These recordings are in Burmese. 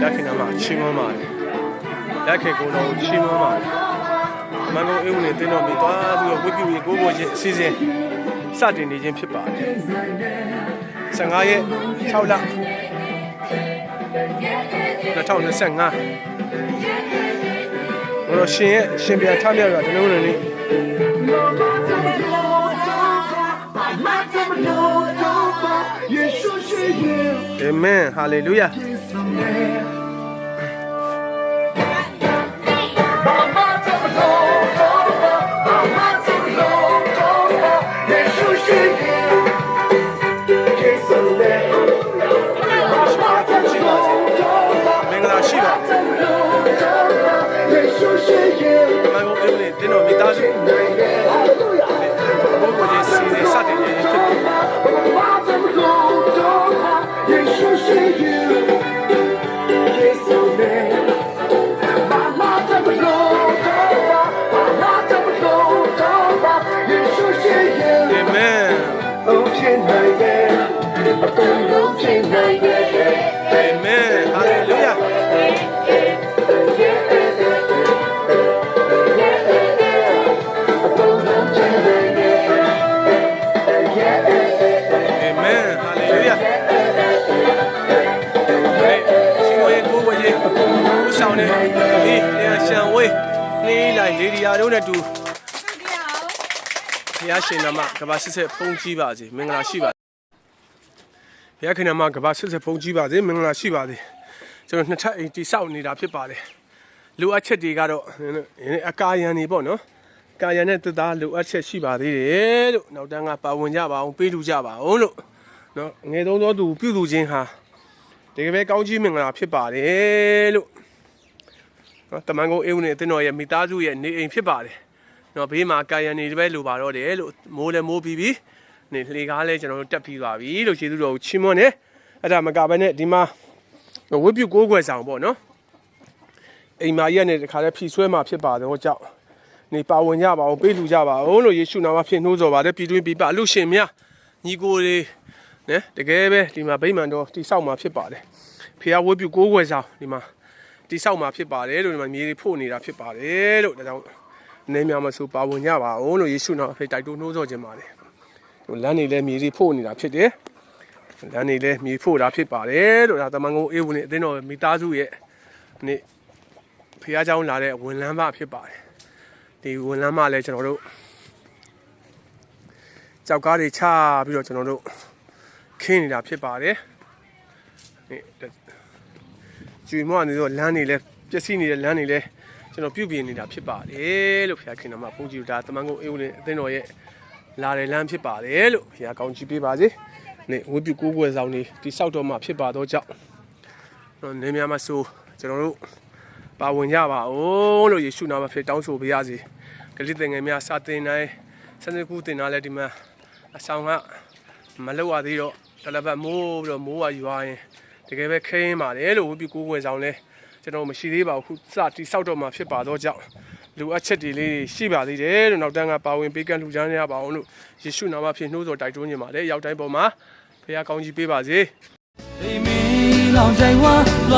လက်ခင်မှာချီးမွမ်းပါတယ်လက်ခင်ကိုယ်တော်ကိုချီးမွမ်းပါတယ်မန်ကုန်အေးဝင်တင်းတော်မိသွားပြီးတော့ဝိပုရေကိုကိုချင်းအစီအစဉ်စတင်နေခြင်းဖြစ်ပါတယ်15ရက်6လ2025ဘလို့ရှင်ရဲ့ရှင်ပြန်ထမြောက်ရတလုံးနေနေအာမင်ဟာလေ လုယာမင်္ဂလာရှိပါစေ။မ အာ ဝေးနေလိုက်လေဒီယာတို့နဲ့တူဘုရားရှင်နာမကဘာစစ်စစ်ဖုံးကြီးပါစေမင်္ဂလာရှိပါဘုရားခင်နာမကဘာစစ်စစ်ဖုံးကြီးပါစေမင်္ဂလာရှိပါစေကျွန်တော်နှစ်ထပ်အိမ်တိဆောက်နေတာဖြစ်ပါတယ်လိုအပ်ချက်တွေကတော့အကာယံနေပေါ့နော်ကာယံနဲ့တသားလိုအပ်ချက်ရှိပါသေးတယ်လို့နောက်တန်းကပါဝင်ကြပါအောင်ပေးလူကြပါအောင်လို့နော်ငယ်သုံးသောသူပြုသူချင်းဟာတကယ်ပဲကောင်းကြီးမင်္ဂလာဖြစ်ပါတယ်လို့ နော်တမန်ကုန်အေးဦးနဲ့အသင်းတော်ရဲ့မိသားစုရဲ့နေအိမ်ဖြစ်ပါတယ်နော်ဘေးမှာကာယံနေပဲလိုပါတော့တယ်လို့မိုးလည်းမိုးပြီးပြီနေလေကားလည်းကျွန်တော်တို့တက်ပြီးသွားပြီလို့ကျေးဇူးတော်ကိုချီးမွမ်းတယ်အဲ့ဒါမကဘဲနဲ့ဒီမှာဝိပုကိုးကွယ်ဆောင်ပေါ့နော်အိမ်မာကြီးကနေတခါလဲဖြီဆွဲမှာဖြစ်ပါတော့ကြောက်နေပါဝင်ကြပါအောင်ပေးလူကြပါအောင်လို့ယေရှုနာမဖြင့်နှိုးဆော်ပါတယ်ပြည်တွင်းပြည်ပအလူရှင်များညီကိုတွေနဲတကယ်ပဲဒီမှာဗိမာန်တော်တိဆောက်မှာဖြစ်ပါတယ်ဖះဝိပုကိုးကွယ်ဆောင်ဒီမှာ တိဆောက်မှာဖြစ်ပါတယ်လို့ဒီမှာမြေတွေဖို့နေတာဖြစ်ပါတယ်လို့ဒါကြောင့် နေများမဆိုပါဝင်ကြပါအောင်လို့ယေရှုနာမဖေတိုက်တွန်းနှိုးဆော်ခြင်းပါတယ်။ဟိုလမ်းနေလဲမြေကြီးဖို့နေတာဖြစ်တယ်။လမ်းနေလဲမြေဖို့တာဖြစ်ပါတယ်လို့ဒါတမန်ကုန်အေးဝင်နေအသင်းတော်မိသားစုရဲ့နေ့ဖះเจ้าလာတဲ့ဝန်လမ်းမဖြစ်ပါတယ်။ဒီဝန်လမ်းမလဲကျွန်တော်တို့ကြောက်ကားတွေချပြီးတော့ကျွန်တော်တို့ခင်းနေတာဖြစ်ပါတယ်။နေ့ ကျွေမွားနေတော့လမ်းနေလဲပျက်စီးနေတဲ့လမ်းနေလဲကျွန်တော်ပြုပြင်နေတာဖြစ်ပါတယ်လို့ဘုရားခင်တော်မှာဘုန်းကြီးတို့ဒါတမန်ကုန်အေးဦးနဲ့အသင်းတော်ရဲ့လာတယ်လမ်းဖြစ်ပါတယ်လို့ဘုရားကောင်းချီးပေးပါစေ။နေ့ဝိပုကိုးကွယ်ဆောင်နေဒီဆောက်တော်မှာဖြစ်ပါတော့ကြောင့်တော့နေများမှာဆိုကျွန်တော်တို့ပါဝင်ကြပါဦးလို့ယေရှုနာမဖြစ်တောင်းဆိုပေးရစေ။ဂလိသင်ငယ်များစာတင်တိုင်းစနေကူတင်တာလည်းဒီမှာအဆောင်ကမလောက်ရသေးတော့တလပတ်မိုးပြီးတော့မိုးကရွာရင် တကယ်ပဲခင်းပါတယ်လို့ဝိပုကိုးကွယ်ဆောင်လဲ ကျွန်တော်မရှိသေးပါဘူးခုစတိဆောက်တော့မှာဖြစ်ပါတော့ကြောင့်လူအပ်ချက်တွေလေးရှိပါသေးတယ်လို့နောက်တန်းကပါဝင်ပေးကမ်းလှူကြရပါအောင်လို့ယေရှုနာမဖြင့်နှိုးဆော်တိုက်တွန်းနေပါတယ်ရောက်တိုင်းပေါ်မှာဖခင်ကောင်းကြီးပေးပါစေ 黎明浪在我乱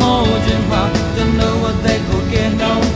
我真话，真的我在口给弄。